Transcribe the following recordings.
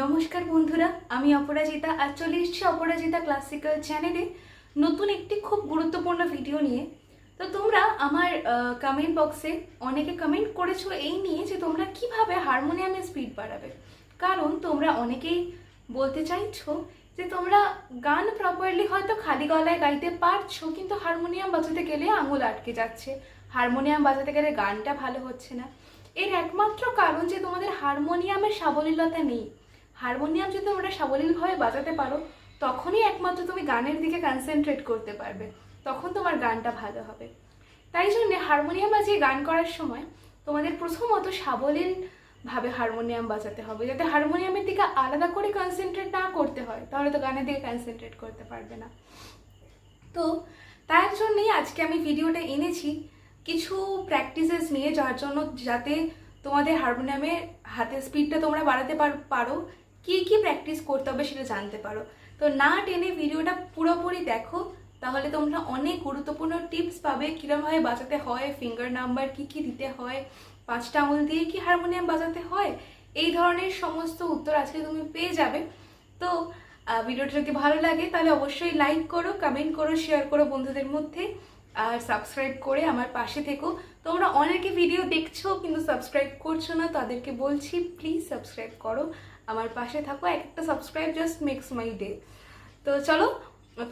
নমস্কার বন্ধুরা, আমি অপরাজিতা আর চলে এসেছি অপরাজিতা ক্লাসিক্যাল চ্যানেলে নতুন একটি খুব গুরুত্বপূর্ণ ভিডিও নিয়ে। তো তোমরা আমার কমেন্ট বক্সে অনেকে কমেন্ট করেছ এই নিয়ে যে তোমরা কীভাবে হারমোনিয়ামের স্পিড বাড়াবে। কারণ তোমরা অনেকেই বলতে চাইছো যে তোমরা গান প্রপারলি হয়তো খালি গলায় গাইতে পারছ, কিন্তু হারমোনিয়াম বাজাতে গেলে আঙুল আটকে যাচ্ছে। হারমোনিয়াম বাজাতে গেলে গানটা ভালো হচ্ছে না। এর একমাত্র কারণ যে তোমাদের হারমোনিয়ামের সাবলীলতা নেই। হারমোনিয়াম যদি তোমরা সাবলীলভাবে বাজাতে পারো, তখনই একমাত্র তুমি গানের দিকে কনসেন্ট্রেট করতে পারবে। তখন তোমার গানটা ভালো হবে। তাই জন্যে হারমোনিয়াম বাজিয়ে গান করার সময় তোমাদের প্রথমত সাবলীলভাবে হারমোনিয়াম বাজাতে হবে। যাতে হারমোনিয়ামের দিকে আলাদা করে কনসেন্ট্রেট না করতে হয়, তাহলে তো গানের দিকে কনসেন্ট্রেট করতে পারবে না। তো তার জন্যই আজকে আমি ভিডিওটা এনেছি কিছু প্র্যাকটিসেস নিয়ে, যার জন্য যাতে তোমাদের হারমোনিয়ামের হাতের স্পিডটা তোমরা বাড়াতে পারো। কি কি প্র্যাকটিস করতে হবে সেটা জানতে পারো। তো না টেনে ভিডিওটা পুরোপুরি দেখো, তাহলে তোমরা অনেক গুরুত্বপূর্ণ টিপস পাবে কীরকমভাবে বাজাতে হয় ফিঙ্গার নাম্বার কি কি দিতে হয়, পাঁচটা আঙুল দিয়ে কি হারমোনিয়াম বাজাতে হয়, এই ধরনের সমস্ত উত্তর আজকে তুমি পেয়ে যাবে। তো ভিডিওটা যদি ভালো লাগে তাহলে অবশ্যই লাইক করো কমেন্ট করো শেয়ার করো বন্ধুদের মধ্যে, আর সাবস্ক্রাইব করে আমার পাশে থেকো। তোমরা অনেকে ভিডিও দেখছ কিন্তু সাবস্ক্রাইব করছ না, তাদেরকে বলছি প্লিজ সাবস্ক্রাইব করো। আমার পাশে থাকো, এক একটা subscribe just makes my day তো চলো,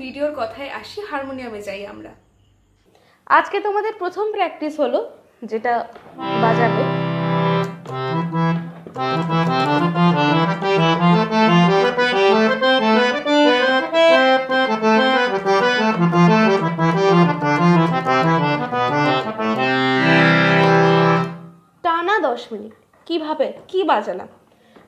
ভিডিওর কথায় আসি হারমোনিয়ামে যাই আমরা। আজকে তোমাদের প্রথম প্র্যাকটিস হলো, যেটা বাজাবে। টানা দশ মিনিট। কীভাবে? কি বাজালাম?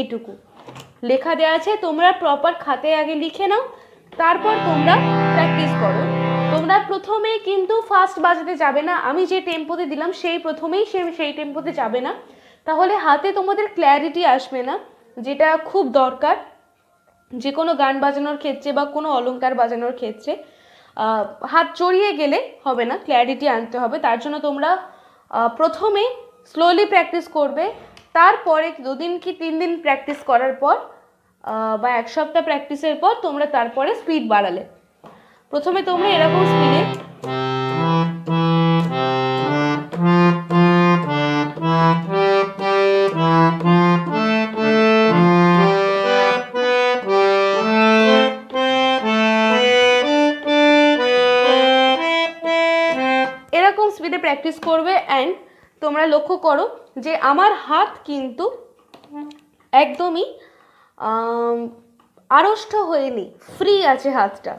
এইটুকু। লেখা দেওয়া আছে, তোমরা প্রপার খাতে আগে লিখে নাও, তারপর তোমরা প্র্যাকটিস করো। তোমরা প্রথমেই কিন্তু ফার্স্ট বাজাতে যাবে না। আমি যে টেম্পোতে দিলাম, সেই প্রথমেই সে, সেই টেম্পোতে যাবে না। তাহলে হাতে তোমাদের ক্ল্যারিটি আসবে না, যেটা খুব দরকার। যে কোনো গান বাজানোর ক্ষেত্রে বা কোনো অলংকার বাজানোর ক্ষেত্রে হাত চড়িয়ে গেলে হবে না ক্ল্যারিটি আনতে হবে। তার জন্য তোমরা প্রথমে স্লোলি প্র্যাকটিস করবে। তারপরে দুদিন কি তিন দিন প্র্যাকটিস করার পর বা এক সপ্তাহ প্র্যাকটিসের পর তোমরা তারপরে স্পিড বাড়ালে। প্রথমে তোমরা এরকম স্পিডে এরকম স্পিডে প্র্যাকটিস করবে অ্যান্ড তোমরা লক্ষ্য করো যে আমার হাত কিন্তু একদমই আড়ষ্ট হয়নি ফ্রি আছে হাতটা।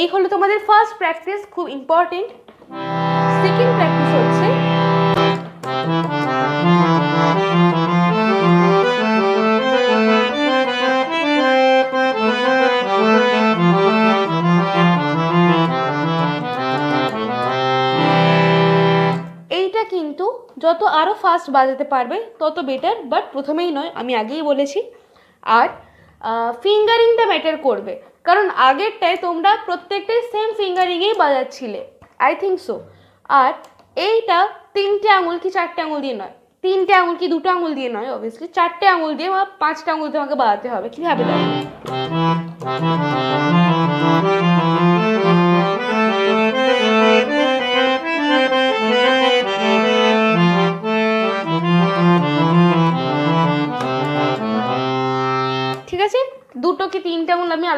এই হলো তোমাদের ফার্স্ট প্র্যাকটিস খুব ইম্পর্টেন্ট ফাস্ট বাজাতে পারবে, তত বেটার বাট প্রথমেই নয়, আমি আগেই বলেছি। আর ফিঙ্গারিংটা ম্যাটার করবে। কারণ আগেরটায় তোমরা প্রত্যেকটাই সেম ফিঙ্গারিংয়েই বাজাচ্ছিলে। আই থিঙ্ক সো আর এইটা তিনটে আঙুল কি চারটে আঙুল দিয়ে নয়? তিনটে আঙুল কি দুটো আঙুল দিয়ে নয় অবভিয়াসলি চারটে আঙুল দিয়ে বা পাঁচটা আঙুল আমাকে বাজাতে হবে। কীভাবে দেখো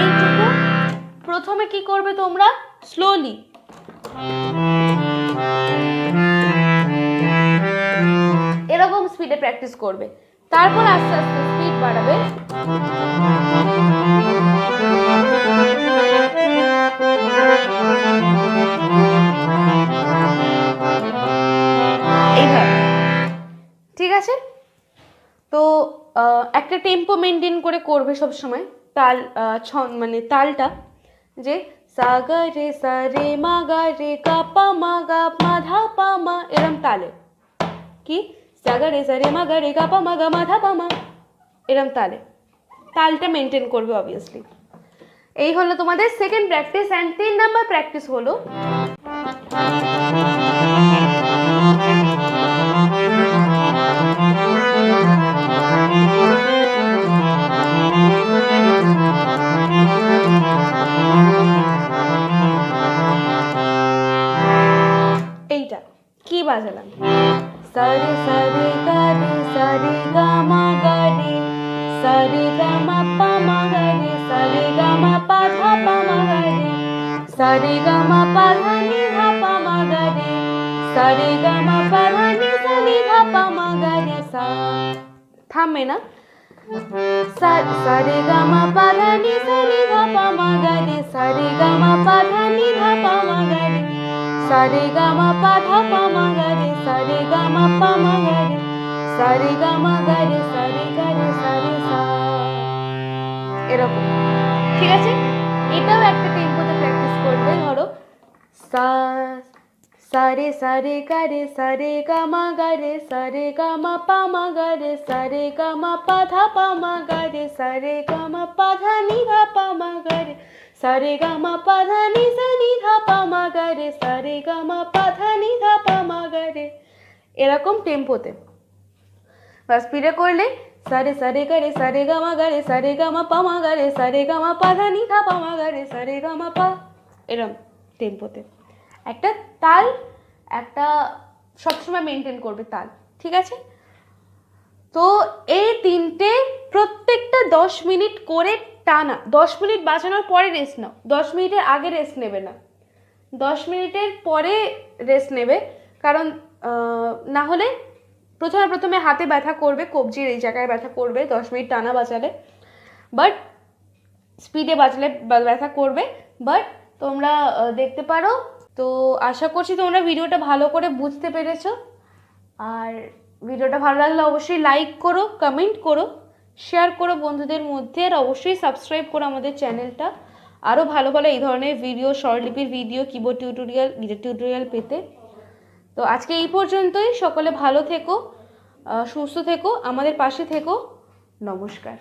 এইটুকু? প্রথমে কি করবে তোমরা? স্লোলি এরকম স্পিডে প্র্যাকটিস করবে। তারপর আস্তে আস্তে স্পিড বাড়াবে। ঠিক আছে? তো একটা টেম্পো মেনটেন করে করবে সব সময় তাল ছন মানে তালটা যে সা গা রে সা রে মা গা রে গা পা মা গা মা ধা পা মা এরম তালে। কি? সা গা রে সা রে মা গা রে গা পা মা গা মা ধা পা মা এরম তালে। তালটা মেনটেন করবে অবভিয়াসলি এই হলো তোমাদের সেকেন্ড প্র্যাকটিস অ্যান্ড তিন নাম্বার প্র্যাকটিস হলো। बार चलाना सारे सारे गारे सारे गामा गारे सारे गामा पाधा पामा नि धा पामा गारे सारे गामा नि नि थाम ना. नि नि नि সারে গা মা পা পাধা পামা গারে সারে গা মা গা গারে সারে গা রে সারে গা রে সারে সা এরকম। ঠিক আছে? এটাও একটা টেম্পোতে প্র্যাকটিস করবে, ধরো। সা, সারে সারে গারে সারে গামা গারে সারে গামা পামা গারে সারে পা পাধা পামা গারে সারে ধা পাধা নিধা গা রে রে সারে গা মা পা ধা নি সা নি ধা পা মা গা রে সারে পা মা গা রে এরকম টেম্পোতে বা স্পিডে করলে সারে সারে গারে সারে গা মা গারে সারে গা মা পা মা গারে সারে গা মা পা ধা নি ধা পা মা গারে সারে গা মা পা এরম টেম্পোতে একটা তাল, একটা সবসময় মেনটেন করবে তাল, ঠিক আছে? তো এই তিনটে প্রত্যেকটা দশ মিনিট করে টানা দশ মিনিট বাঁচানোর পরে রেস্ট নাও। দশ মিনিটের আগে রেস্ট নেবে না। দশ মিনিটের পরে রেস্ট নেবে। কারণ না হলে প্রথমে প্রথমে হাতে ব্যথা করবে, কবজির এই জায়গায় ব্যথা করবে, দশ মিনিট টানা বাঁচালে। বাট স্পিডে বাঁচলে ব্যথা করবে। বাট তোমরা দেখতে পারো। তো আশা করছি তোমরা ভিডিওটা ভালো করে বুঝতে পেরেছ। আর ভিডিওটা ভালো লাগলে অবশ্যই লাইক করো কমেন্ট করো। শেয়ার করো বন্ধুদের মধ্যে আর অবশ্যই সাবস্ক্রাইব করো আমাদের চ্যানেলটা। আরও ভালো ভালো এই ধরনের ভিডিও স্বরলিপির ভিডিও কিবোর্ড টিউটোরিয়াল টিউটোরিয়াল পেতে। তো আজকে এই পর্যন্তই। সকলে ভালো থেকো সুস্থ থেকো, আমাদের পাশে থেকো। নমস্কার।